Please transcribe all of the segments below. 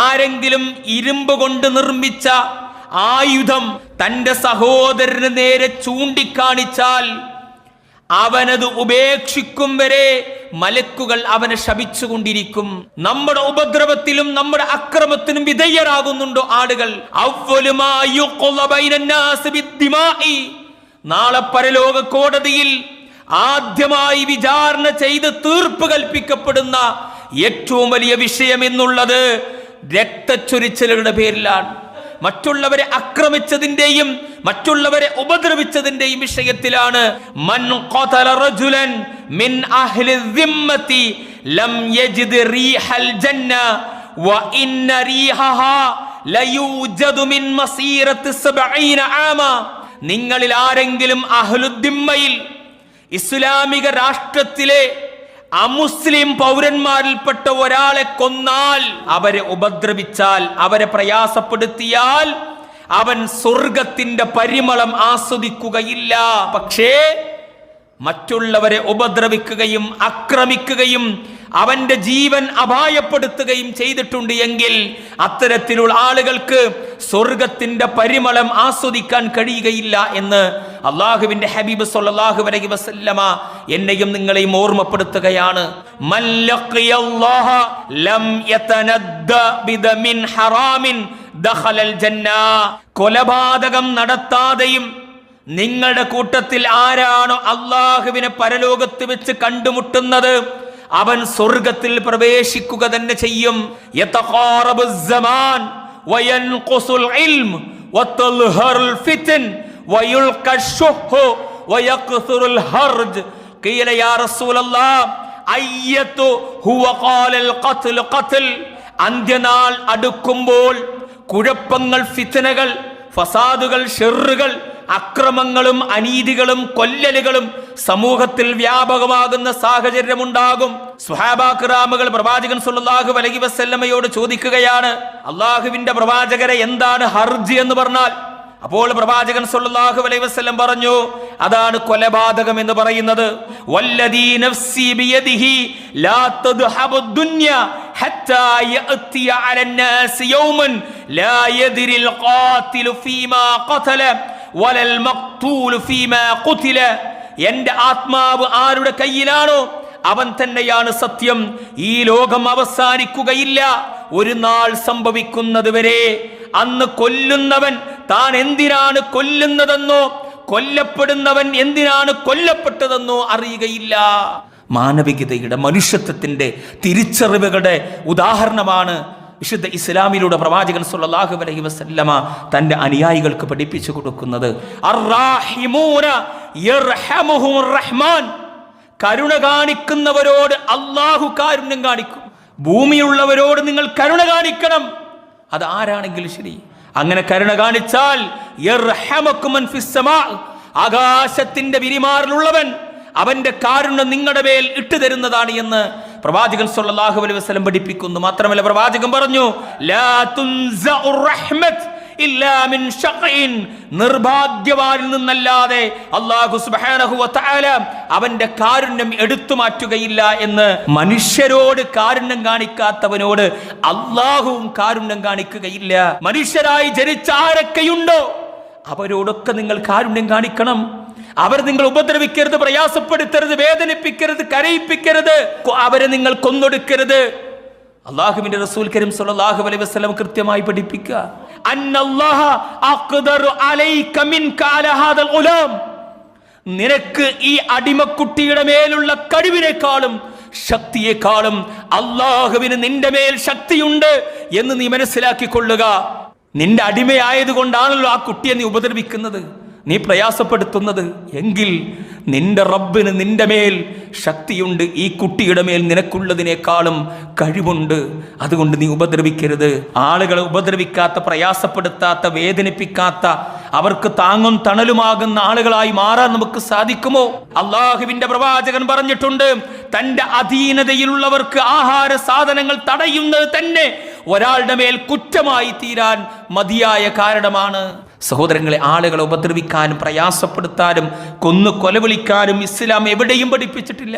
ആരെങ്കിലും ഇരുമ്പ് കൊണ്ട് നിർമ്മിച്ച ആയുധം തന്റെ സഹോദരന് നേരെ ചൂണ്ടിക്കാണിച്ചാൽ അവനത് ഉപേക്ഷിക്കും വരെ മലക്കുകൾ അവനെ ശപിച്ചുകൊണ്ടിരിക്കും. നമ്മുടെ ഉപദ്രവത്തിലും നമ്മുടെ അക്രമത്തിനും വിധേയരാകുന്നുണ്ടോ ആളുകൾ. നാളെ പരലോക കോടതിയിൽ ആദ്യമായി വിചാരണ ചെയ്ത് തീർപ്പ് കൽപ്പിക്കപ്പെടുന്ന ഏറ്റവും വലിയ വിഷയം എന്നുള്ളത് രക്തച്ചൊരിച്ചലുകളുടെ പേരിലാണ്. മറ്റുള്ളവരെ ആക്രമിച്ചതിന്റെയും മറ്റുള്ളവരെ ഉപദ്രവിച്ചതിന്റെയും വിഷയത്തിലാണ് മൻ റജുലൻ മിൻ ലം യജിദ് റീഹൽ ജന്ന നിങ്ങളിൽ ആരെങ്കിലും അഹ്ലുദ്ദിമ്മയിൽ ഇസ്ലാമിക രാഷ്ട്രത്തിലെ അമുസ്ലിം പൗരന്മാരിൽപ്പെട്ട ഒരാളെ കൊന്നാൽ അവരെ ഉപദ്രവിച്ചാൽ അവരെ പ്രയാസപ്പെടുത്തിയാൽ അവൻ സ്വർഗത്തിന്റെ പരിമളം ആസ്വദിക്കുകയില്ല. പക്ഷേ മറ്റുള്ളവരെ ഉപദ്രവിക്കുകയും ആക്രമിക്കുകയും അവന്റെ ജീവൻ അപായപ്പെടുത്തുകയും ചെയ്തിട്ടുണ്ട് എങ്കിൽ അത്തരത്തിലുള്ള ആളുകൾക്ക് സ്വർഗത്തിന്റെ പരിമളം ആസ്വദിക്കാൻ കഴിയുകയില്ല എന്ന് അള്ളാഹുവിന്റെ ഹബീബ് സൊല്ലാഹു വരകി വസല്ലമ എന്നെയും നിങ്ങളെയും ഓർമ്മപ്പെടുത്തുകയാണ്. കൊലപാതകം നടത്താതെയും നിങ്ങളുടെ കൂട്ടത്തിൽ ആരാണോ അള്ളാഹുവിനെ പരലോകത്ത് വെച്ച് കണ്ടുമുട്ടുന്നത് അവൻ സ്വർഗത്തിൽ പ്രവേശിക്കുക തന്നെ ചെയ്യും. വയൻഖുസുൽ وتظهر الفتن ويلقى الشح ويكثر الهرج قيل يا رسول الله أية هو قال القتل قتل അന്ത്യനാൾ അടുക്കുമ്പോൾ കുഴപ്പങ്ങൾ ഫിത്തനകൾ ഫസാദുകൾ ഷെറുകൾ അക്രമങ്ങളും അനീതികളും കൊല്ലലുകളും സമൂഹത്തിൽ വ്യാപകമാകുന്ന സാഹചര്യമുണ്ടാകും സുഹാബാക്രാമുകൾ പ്രവാചകൻ സുല്ലാഹു അലൈഹി വസല്ലമയോട് ചോദിക്കുകയാണ് അള്ളാഹുവിന്റെ പ്രവാചകരെ എന്താണ് ഹർജി എന്ന് പറഞ്ഞാൽ അപ്പോൾ പ്രവാചകൻ സല്ലല്ലാഹു അലൈഹി വസല്ലം പറഞ്ഞു അതാണ് കൊലപാതകം എന്ന് പറയുന്നത് വല്ലദീ നഫ്സി ബിയദിഹി ലാ തദ്ഹബു ദുനിയ ഹത്താ യഅതി അല الناس യൗമൻ ലാ യദ്രിൽ ഖാതിലു ഫീമാ ഖതല വലൽ മഖ്തൂലു ഫീമാ ഖുതില എന്റെ ആത്മാവ് ആരുടെ കയ്യിലാണോ അവൻ തന്നെയാണ് സത്യം ഈ ലോകം അവസാനിക്കുകയില്ല ഒരു നാൾ സംഭവിക്കുന്നത് വരെ അന്ന് കൊല്ലുന്നവൻ താൻ എന്തിനാണ് കൊല്ലുന്നതെന്നോ കൊല്ലപ്പെടുന്നവൻ എന്തിനാണ് കൊല്ലപ്പെട്ടതെന്നോ അറിയുകയില്ല. മാനവികതയുടെ മനുഷ്യത്വത്തിന്റെ തിരിച്ചറിവുകളുടെ ഉദാഹരണമാണ് വിശുദ്ധ ഇസ്ലാമിലൂടെ പ്രവാചകൻ സുല്ലാഹു അലൈഹി വസല്ലമ തന്റെ അനുയായികൾക്ക് പഠിപ്പിച്ചു കൊടുക്കുന്നത്. കരുണ കാണിക്കുന്നവരോട് അള്ളാഹു കാരുണ്യം കാണിക്കും. ഭൂമിയുള്ളവരോട് നിങ്ങൾ കരുണ കാണിക്കണം. അത് ആരാണെങ്കിലും ശരി. അങ്ങനെ കരുണ കാണിച്ചാൽ. ആകാശത്തിന്റെ വിരിമാറിലുള്ളവൻ അവന്റെ കാരുണ്യം നിങ്ങളുടെ മേൽ ഇട്ടു തരുന്നതാണ് എന്ന് പ്രവാചകൻ സല്ലല്ലാഹു അലൈഹി വസല്ലം പഠിപ്പിക്കുന്നു മാത്രമല്ല പ്രവാചകൻ പറഞ്ഞു ലാ തുൻസഉർ റഹ്മത്ത് ഇല്ലാ മിൻ ഷഖീൻ. നിർഭാഗ്യവാനിൽ നിന്നല്ലാതെ അള്ളാഹു സുബ്ഹാനഹു തആല അവന്റെ കാരുണ്യം എടുത്തു മാറ്റുകയില്ല എന്ന് മനുഷ്യരോട് കാരുണ്യം കാണിക്കാത്തവനോട് അള്ളാഹുവും കാരുണ്യം കാണിക്കുകയില്ല. മനുഷ്യരായി ജനിച്ച ആരൊക്കെയുണ്ടോ? അവരോടൊക്കെ നിങ്ങൾ കാരുണ്യം കാണിക്കണം. അവർ നിങ്ങൾ ഉപദ്രവിക്കരുത് പ്രയാസപ്പെടുത്തരുത് വേദനിപ്പിക്കരുത് കരയിപ്പിക്കരുത്. അവരെ നിങ്ങൾ കൊന്നൊടുക്കരുത്. അള്ളാഹുവിന്റെ റസൂൽ കരീം സല്ലാഹു അലൈഹി വസല്ലം കൃത്യമായി പഠിപ്പിക്കുക. നിനക്ക് ഈ അടിമക്കുട്ടിയുടെ മേലുള്ള കഴിവിനേക്കാളും ശക്തിയെക്കാളും അള്ളാഹുവിന് നിന്റെ മേൽ ശക്തിയുണ്ട് എന്ന് നീ മനസ്സിലാക്കി കൊള്ളുക നിന്റെ അടിമയായതുകൊണ്ടാണല്ലോ ആ കുട്ടിയെ നീ ഉപദ്രവിക്കുന്നത് നീ പ്രയാസപ്പെടുത്തുന്നത്. എങ്കിൽ നിന്റെ റബ്ബിന് നിന്റെ മേൽ ശക്തിയുണ്ട്. ഈ കുട്ടിയുടെ മേൽ നിനക്കുള്ളതിനേക്കാളും കഴിവുണ്ട്. അതുകൊണ്ട് നീ ഉപദ്രവിക്കരുത്. ആളുകളെ ഉപദ്രവിക്കാത്ത പ്രയാസപ്പെടുത്താത്ത വേദനിപ്പിക്കാത്ത അവർക്ക് താങ്ങും തണലുമാകുന്ന ആളുകളായി മാറാൻ നമുക്ക് സാധിക്കുമോ? അള്ളാഹുവിന്റെ പ്രവാചകൻ പറഞ്ഞിട്ടുണ്ട് തന്റെ അധീനതയിലുള്ളവർക്ക് ആഹാര സാധനങ്ങൾ തടയുന്നത് തന്നെ ഒരാളുടെ മേൽ കുറ്റമായി തീരാൻ മതിയായ കാരണമാണ്. സഹോദരങ്ങളെ ആളുകളെ ഉപദ്രവിക്കാനും പ്രയാസപ്പെടുത്താനും കൊന്നു കൊലവിളിക്കാനും ഇസ്ലാം എവിടെയും പഠിപ്പിച്ചിട്ടില്ല.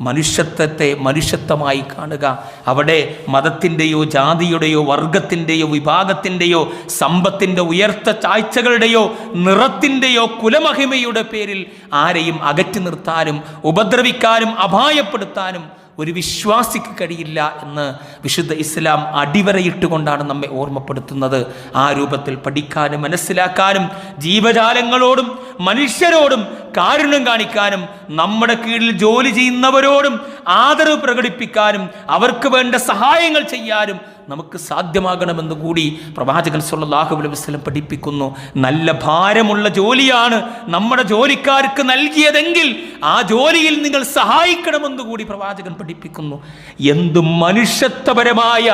മനുഷ്യത്വത്തെ മനുഷ്യത്വമായി കാണുക. അവിടെ മതത്തിന്റെയോ ജാതിയുടെയോ വർഗത്തിന്റെയോ വിഭാഗത്തിന്റെയോ സമ്പത്തിന്റെ ഉയർത്ത ചാഴ്ചകളുടെയോ നിറത്തിന്റെയോ കുലമഹിമയുടെ പേരിൽ ആരെയും അകറ്റി നിർത്താനും ഉപദ്രവിക്കാനും അപായപ്പെടുത്താനും ഒരു വിശ്വാസിക്ക് കഴിയില്ല എന്ന് വിശുദ്ധ ഇസ്ലാം അടിവരയിട്ടുകൊണ്ടാണ് നമ്മെ ഓർമ്മപ്പെടുത്തുന്നത്. ആ രൂപത്തിൽ പഠിക്കാനും മനസ്സിലാക്കാനും ജീവജാലങ്ങളോടും മനുഷ്യരോടും കാരുണ്യം കാണിക്കാനും നമ്മുടെ കീഴിൽ ജോലി ചെയ്യുന്നവരോടും ആദരവ് പ്രകടിപ്പിക്കാനും അവർക്ക് വേണ്ട സഹായങ്ങൾ ചെയ്യാനും നമുക്ക് സാധ്യമാകണമെന്ന് കൂടി പ്രവാചകൻ സുല്ലാഹു അലൈഹി വസല്ലം പഠിപ്പിക്കുന്നു. നല്ല ഭാരമുള്ള ജോലിയാണ് നമ്മുടെ ജോലിക്കാർക്ക് നൽകിയതെങ്കിൽ ആ ജോലിയിൽ നിങ്ങൾ സഹായിക്കണമെന്ന് കൂടി പ്രവാചകൻ പഠിപ്പിക്കുന്നു. എന്തും മനുഷ്യത്വപരമായ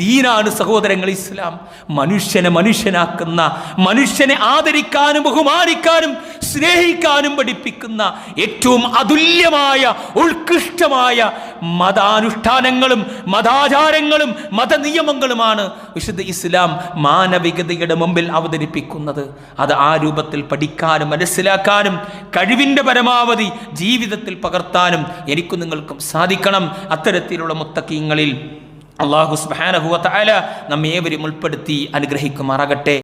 ദീനാണ് സഹോദരങ്ങൾ ഇസ്ലാം. മനുഷ്യനെ മനുഷ്യനാക്കുന്ന മനുഷ്യനെ ആദരിക്കാനും ബഹുമാനിക്കാനും സ്നേഹിക്കാനും പഠിപ്പിക്കുന്ന ഏറ്റവും അതുല്യമായ ഉത്കൃഷ്ടമായ മതാനുഷ്ഠാനങ്ങളും മതാചാരങ്ങളും മതനിയമങ്ങളുമാണ് വിശുദ്ധ ഇസ്ലാം മാനവികതയുടെ മുമ്പിൽ അവതരിപ്പിക്കുന്നത്. അത് ആ രൂപത്തിൽ പഠിക്കാനും മനസ്സിലാക്കാനും കഴിവിന്റെ പരമാവധി ജീവിതത്തിൽ പകർത്താനും എനിക്കും നിങ്ങൾക്കും സാധിക്കണം അത്തരത്തിലുള്ള മുത്തക്കീങ്ങളിൽ. അള്ളാഹു സുബ്ഹാനഹു നമ്മേവരും ഉൾപ്പെടുത്തി അനുഗ്രഹിക്കുമാറാകട്ടെ.